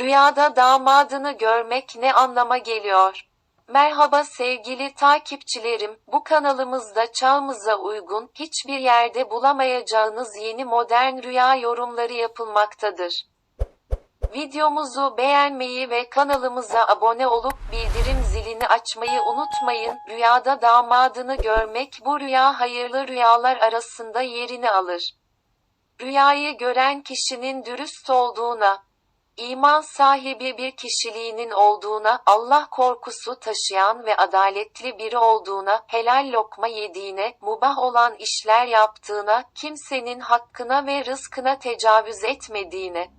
Rüyada damadını görmek ne anlama geliyor? Merhaba sevgili takipçilerim, bu kanalımızda çağımıza uygun, hiçbir yerde bulamayacağınız yeni modern rüya yorumları yapılmaktadır. Videomuzu beğenmeyi ve kanalımıza abone olup bildirim zilini açmayı unutmayın. Rüyada damadını görmek bu rüya hayırlı rüyalar arasında yerini alır. Rüyayı gören kişinin dürüst olduğuna, iman sahibi bir kişiliğinin olduğuna, Allah korkusu taşıyan ve adaletli biri olduğuna, helal lokma yediğine, mubah olan işler yaptığına, kimsenin hakkına ve rızkına tecavüz etmediğine,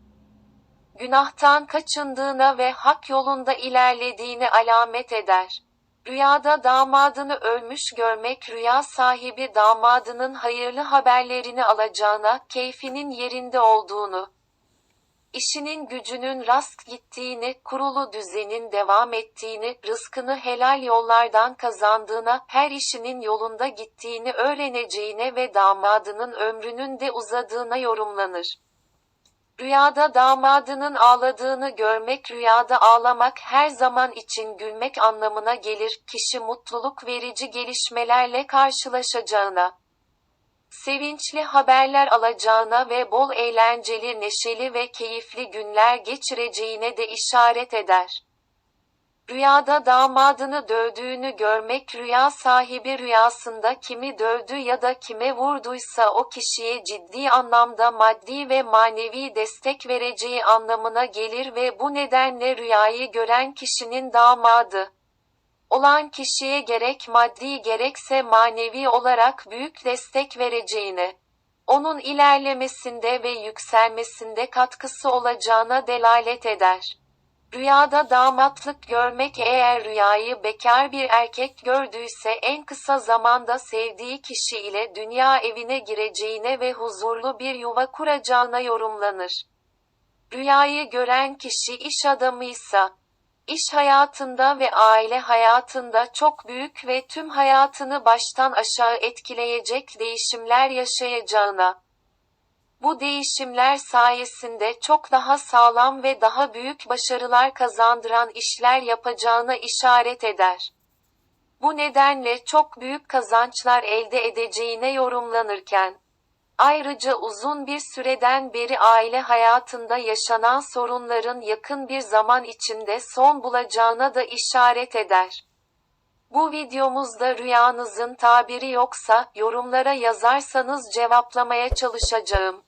günahtan kaçındığına ve hak yolunda ilerlediğine alamet eder. Rüyada damadını ölmüş görmek rüya sahibi damadının hayırlı haberlerini alacağına, keyfinin yerinde olduğunu, işinin gücünün rast gittiğini, kurulu düzenin devam ettiğini, rızkını helal yollardan kazandığına, her işinin yolunda gittiğini öğreneceğine ve damadının ömrünün de uzadığına yorumlanır. Rüyada damadının ağladığını görmek rüyada ağlamak her zaman için gülmek anlamına gelir. Kişi mutluluk verici gelişmelerle karşılaşacağına, sevinçli haberler alacağına ve bol eğlenceli, neşeli ve keyifli günler geçireceğine de işaret eder. Rüyada damadını dövdüğünü görmek rüya sahibi rüyasında kimi dövdü ya da kime vurduysa o kişiye ciddi anlamda maddi ve manevi destek vereceği anlamına gelir ve bu nedenle rüyayı gören kişinin damadı olan kişiye gerek maddi gerekse manevi olarak büyük destek vereceğine, onun ilerlemesinde ve yükselmesinde katkısı olacağına delalet eder. Rüyada damatlık görmek eğer rüyayı bekar bir erkek gördüyse en kısa zamanda sevdiği kişi ile dünya evine gireceğine ve huzurlu bir yuva kuracağına yorumlanır. Rüyayı gören kişi iş adamıysa, iş hayatında ve aile hayatında çok büyük ve tüm hayatını baştan aşağı etkileyecek değişimler yaşayacağına, bu değişimler sayesinde çok daha sağlam ve daha büyük başarılar kazandıran işler yapacağına işaret eder. Bu nedenle çok büyük kazançlar elde edeceğine yorumlanırken, ayrıca uzun bir süreden beri aile hayatında yaşanan sorunların yakın bir zaman içinde son bulacağına da işaret eder. Bu videomuzda rüyanızın tabiri yoksa yorumlara yazarsanız cevaplamaya çalışacağım.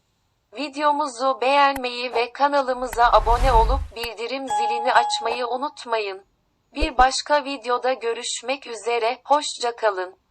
Videomuzu beğenmeyi ve kanalımıza abone olup bildirim zilini açmayı unutmayın. Bir başka videoda görüşmek üzere, hoşça kalın.